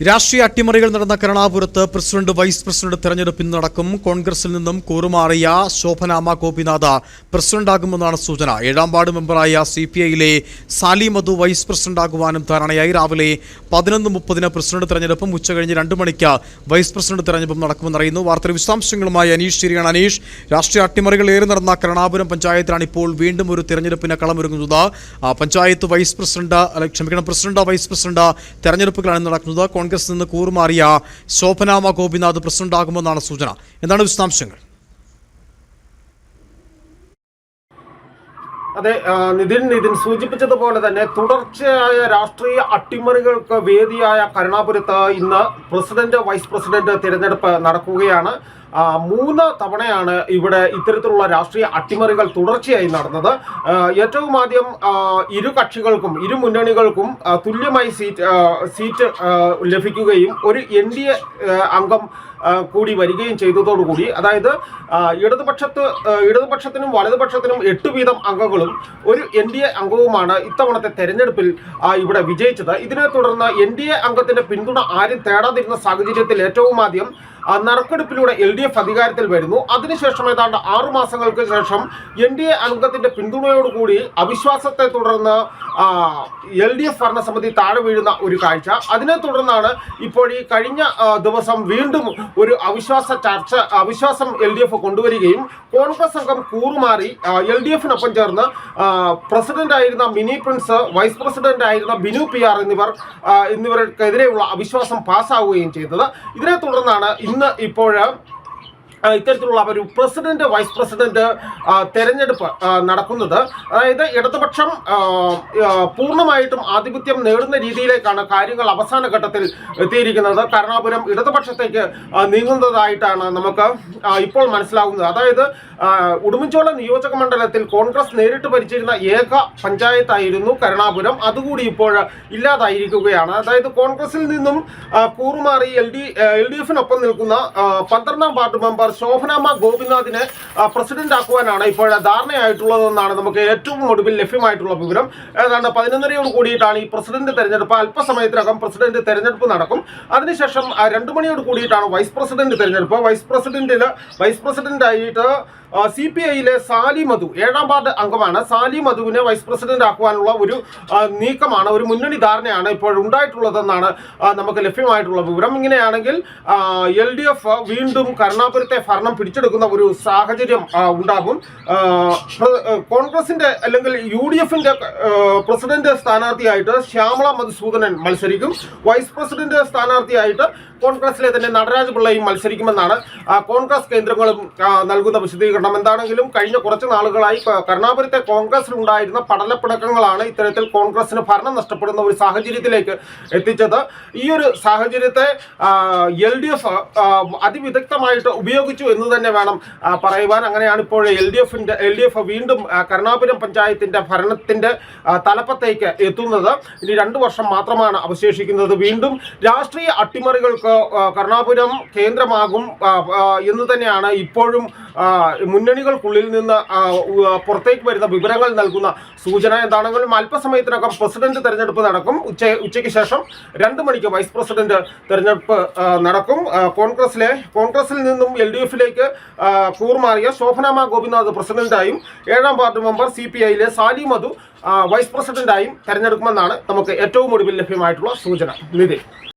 രാഷ്ട്രീയ അട്ടിമറികൾ നടന്ന കരുണാപുരത്ത് president vice president തെരഞ്ഞെടുപ്പ് ഇന്ന് നടക്കും. കോൺഗ്രസിൽ നിന്നും കൂറുമാറിയ ശോഭനാമ ഗോപിനാഥ പ്രസിഡന്റാകുമെന്നാണ് സൂചന. ഏഴാം വാർഡ് മെമ്പറായ സി പി ഐയിലെ സാലി മധു വൈസ് പ്രസിഡന്റാകുവാനും ധാരണയായി രാവിലെ പതിനൊന്ന് മുപ്പതിന് പ്രസിഡന്റ് തെരഞ്ഞെടുപ്പും ഉച്ചകഴിഞ്ഞ് രണ്ട് മണിക്ക് വൈസ് പ്രസിഡന്റ് തെരഞ്ഞെടുപ്പും നടക്കുമെന്നറിയുന്നു വാർത്തയുടെ വിശദാംശങ്ങളുമായി അനീഷ് ശരിയാണ് അനീഷ്. രാഷ്ട്രീയ അട്ടിമറികൾ ഏറെ നടന്ന കരുണാപുരം പഞ്ചായത്തിലാണ് ഇപ്പോൾ വീണ്ടും ഒരു തെരഞ്ഞെടുപ്പിന് കളമൊരുങ്ങുന്നത്. പഞ്ചായത്ത് വൈസ് പ്രസിഡന്റ് ക്ഷമിക്കണം പ്രസിഡന്റ് വൈസ് പ്രസിഡന്റ് തെരഞ്ഞെടുപ്പുകളാണ് നടക്കുന്നത്. കോൺഗ്രസ് നിന്ന് കൂറുമാറിയ ശോഭനാമ ഗോപിനാഥ് പ്രസിഡന്റാകുമെന്നാണ് സൂചന. എന്താണ് വിശദാംശങ്ങൾ? അതെ നിതിൻ നിതിൻ സൂചിപ്പിച്ചതുപോലെ തന്നെ തുടർച്ചയായ രാഷ്ട്രീയ അട്ടിമറികൾക്ക് വേദിയായ കരുണാപുരത്ത് ഇന്ന് പ്രസിഡന്റ് വൈസ് പ്രസിഡന്റ് തിരഞ്ഞെടുപ്പ് നടക്കുകയാണ്. മൂന്ന് തവണയാണ് ഇവിടെ ഇത്തരത്തിലുള്ള രാഷ്ട്രീയ അട്ടിമറികൾ തുടർച്ചയായി നടന്നത്. ഏറ്റവും ആദ്യം ഇരു കക്ഷികൾക്കും ഇരു മുന്നണികൾക്കും തുല്യമായി സീറ്റ് സീറ്റ് ലഭിക്കുകയും ഒരു എൻ ഡി എ അംഗം കൂടി വരികയും ചെയ്തതോടുകൂടി അതായത് ഇടതുപക്ഷത്ത് ഇടതുപക്ഷത്തിനും വലതുപക്ഷത്തിനും എട്ട് വീതം അംഗങ്ങളും ഒരു എൻ ഡി എ അംഗവുമാണ് ഇത്തവണത്തെ തെരഞ്ഞെടുപ്പിൽ ഇവിടെ വിജയിച്ചത്. ഇതിനെ തുടർന്ന് എൻ ഡി എ അംഗത്തിന്റെ പിന്തുണ ആരും തേടാതിരുന്ന സാഹചര്യത്തിൽ ഏറ്റവും ആദ്യം നറുക്കെടുപ്പിലൂടെ എൽ ഡി എഫ് അധികാരത്തിൽ വരുന്നു. അതിനുശേഷം ഏതാണ്ട് ആറു മാസങ്ങൾക്ക് ശേഷം എൻ ഡി എ അംഗത്തിന്റെ പിന്തുണയോടുകൂടി അവിശ്വാസത്തെ തുടർന്ന് എൽ ഡി എഫ് ഭരണസമിതി താഴെ വീഴുന്ന ഒരു കാഴ്ച. അതിനെ തുടർന്നാണ് ഇപ്പോൾ ഈ കഴിഞ്ഞ ദിവസം വീണ്ടും ഒരു അവിശ്വാസ ചർച്ച അവിശ്വാസം എൽ ഡി എഫ് കൊണ്ടുവരികയും കോൺഗ്രസ് അംഗം കൂറുമാറി എൽ ഡി എഫിനൊപ്പം ചേർന്ന് പ്രസിഡന്റ് ആയിരുന്ന മിനി പ്രിൻസ് വൈസ് പ്രസിഡന്റ് ആയിരുന്ന ബിനു പി ആർ എന്നിവർ എന്നിവർക്കെതിരെയുള്ള അവിശ്വാസം പാസ്സാവുകയും ചെയ്തത്. ഇതിനെ തുടർന്നാണ് ഇന്ന് ഇപ്പോൾ ഇത്തരത്തിലുള്ള ഒരു പ്രസിഡന്റ് വൈസ് പ്രസിഡന്റ് തെരഞ്ഞെടുപ്പ് നടക്കുന്നത്. അതായത് ഇടതുപക്ഷം പൂർണമായിട്ടും ആധിപത്യം നേടുന്ന രീതിയിലേക്കാണ് കാര്യങ്ങൾ അവസാന ഘട്ടത്തിൽ എത്തിയിരിക്കുന്നത്. കരുണാപുരം ഇടതുപക്ഷത്തേക്ക് നീങ്ങുന്നതായിട്ടാണ് നമുക്ക് ഇപ്പോൾ മനസ്സിലാകുന്നത് അതായത് ഉടുമ്പിച്ചോള നിയോജക മണ്ഡലത്തിൽ കോൺഗ്രസ് നേരിട്ട് ഭരിച്ചിരുന്ന ഏക പഞ്ചായത്തായിരുന്നു കരുണാപുരം. അതുകൂടി ഇപ്പോൾ ഇല്ലാതായിരിക്കുകയാണ്. അതായത് കോൺഗ്രസിൽ നിന്നും കൂറുമാറി എൽ ഡി എൽ ഡി എഫിനൊപ്പം നിൽക്കുന്ന പന്ത്രണ്ടാം വാർഡ് മെമ്പർ ശോഭനാമ ഗോപിനാഥിനെ പ്രസിഡന്റ് ആക്കുവാനാണ് ഇപ്പോൾ ധാരണയായിട്ടുള്ളതെന്നാണ് നമുക്ക് ഏറ്റവും ഒടുവിൽ ലഭ്യമായിട്ടുള്ള വിവരം. ഏതാണ്ട് പതിനൊന്നരയോട് കൂടിയിട്ടാണ് ഈ പ്രസിഡന്റ് തെരഞ്ഞെടുപ്പ്. അല്പസമയത്തിനകം പ്രസിഡന്റ് തെരഞ്ഞെടുപ്പ് നടക്കും. അതിനുശേഷം രണ്ടു മണിയോട് കൂടിയിട്ടാണ് വൈസ് പ്രസിഡന്റ് തെരഞ്ഞെടുപ്പ്. വൈസ് പ്രസിഡന്റിന് വൈസ് പ്രസിഡന്റ് ആയിട്ട് സി പി ഐയിലെ സാലി മധു ഏഴാം വാർഡ് അംഗമാണ്. സാലി മധുവിനെ വൈസ് പ്രസിഡന്റ് ആക്കുവാനുള്ള ഒരു നീക്കമാണ് ഒരു മുന്നണി ധാരണയാണ് ഇപ്പോൾ ഉണ്ടായിട്ടുള്ളതെന്നാണ് നമുക്ക് ലഭ്യമായിട്ടുള്ള വിവരം. ഇങ്ങനെയാണെങ്കിൽ എൽ ഡി എഫ് വീണ്ടും കരുണാപുരത്തെ ഭരണം പിടിച്ചെടുക്കുന്ന ഒരു സാഹചര്യം ഉണ്ടാകും. കോൺഗ്രസിന്റെ അല്ലെങ്കിൽ യു ഡി എഫിന്റെ പ്രസിഡന്റ് സ്ഥാനാർത്ഥിയായിട്ട് ശ്യാമള മധുസൂദനൻ മത്സരിക്കും. വൈസ് പ്രസിഡന്റ് സ്ഥാനാർത്ഥിയായിട്ട് കോൺഗ്രസിലെ തന്നെ നടരാജ് പിള്ളയും മത്സരിക്കുമെന്നാണ് കോൺഗ്രസ് കേന്ദ്രങ്ങളും നൽകുന്ന വിശദീകരണം എന്താണെങ്കിലും കഴിഞ്ഞ കുറച്ച് നാളുകളായി കരുണാപുരത്തെ കോൺഗ്രസിലുണ്ടായിരുന്ന പടലപ്പിണക്കങ്ങളാണ് ഇത്തരത്തിൽ കോൺഗ്രസിന് ഭരണം നഷ്ടപ്പെടുന്ന ഒരു സാഹചര്യത്തിലേക്ക് എത്തിച്ചത്. ഈ ഒരു സാഹചര്യത്തെ എൽ ഡി എഫ് അതിവിദഗ്ധമായിട്ട് ഉപയോഗിച്ചു എന്ന് തന്നെ വേണം പറയുവാൻ. അങ്ങനെയാണ് ഇപ്പോൾ എൽ ഡി എഫിന്റെ എൽ ഡി എഫ് വീണ്ടും കരുണാപുരം പഞ്ചായത്തിന്റെ ഭരണത്തിന്റെ തലപ്പത്തേക്ക് എത്തുന്നത്. ഇനി രണ്ട് വർഷം മാത്രമാണ് അവശേഷിക്കുന്നത്. വീണ്ടും രാഷ്ട്രീയ അട്ടിമറികൾക്ക് കരുണാപുരം കേന്ദ്രമാകും എന്ന് തന്നെയാണ് ഇപ്പോഴും മുന്നണികൾക്കുള്ളിൽ നിന്ന് പുറത്തേക്ക് വരുന്ന വിവരങ്ങൾ നൽകുന്ന സൂചന എന്താണെങ്കിലും അല്പസമയത്തിനകം പ്രസിഡന്റ് തെരഞ്ഞെടുപ്പ് നടക്കും. ഉച്ച ഉച്ചയ്ക്ക് ശേഷം രണ്ട് മണിക്ക് വൈസ് പ്രസിഡന്റ് തെരഞ്ഞെടുപ്പ് നടക്കും. കോൺഗ്രസിലെ കോൺഗ്രസിൽ നിന്നും എൽ ഡി എഫിലേക്ക് കൂറുമാറിയ ശോഭനാമ ഗോപിനാഥ് പ്രസിഡന്റായും ഏഴാം വാർഡ് മെമ്പർ സി പി ഐയിലെ സാലി മധു വൈസ് പ്രസിഡന്റായും തെരഞ്ഞെടുക്കുമെന്നാണ് നമുക്ക് ഏറ്റവും ഒടുവിൽ ലഭ്യമായിട്ടുള്ള സൂചന. നിതിൻ